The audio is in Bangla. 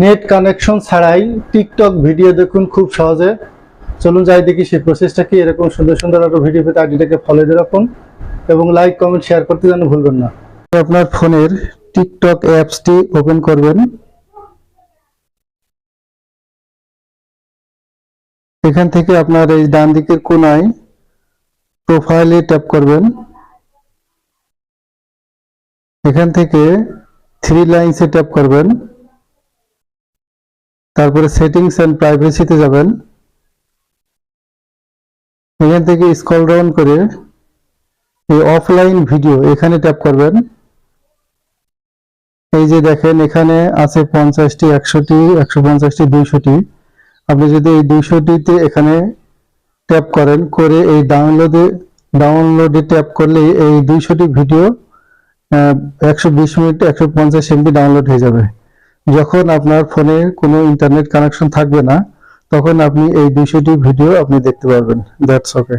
নেট কানেকশন ছাড়াই টিকটক ভিডিও দেখুন খুব সহজে। চলুন যাই দেখি সেই প্রসেসটা কি, এরকম সুন্দর সুন্দর আরও ভিডিও পেতে আইডিটাকে ফলো দিয়ে রাখুন এবং লাইক কমেন্ট শেয়ার করতে যেন ভুলবেন না। আপনার ফোনের টিকটক অ্যাপসটি ওপেন করবেন। এখান থেকে আপনার এই ডান দিকের কোনায় প্রোফাইলে ট্যাপ করবেন। এখান থেকে থ্রি লাইনসে ট্যাপ করবেন। তারপরে সেটিংস অ্যান্ড প্রাইভেসিতে যাবেন। এখান থেকে স্কল ডাউন করে এই অফলাইন ভিডিও এখানে ট্যাপ করবেন। এই যে দেখেন এখানে আছে পঞ্চাশটি, একশোটি, একশো পঞ্চাশটি, দুইশোটি। আপনি যদি এই দুইশোটিতে এখানে ট্যাপ করেন, করে এই ডাউনলোডে ডাউনলোডে ট্যাপ করলেই এই দুইশোটি ভিডিও একশো বিশ মিনিট, একশো পঞ্চাশ এমবি ডাউনলোড হয়ে যাবে। যখন আপনার ফোনে কোনো ইন্টারনেট কানেকশন থাকবে না, তখন আপনি এই দুইশোটি ভিডিও আপনি দেখতে পারবেন। That's okay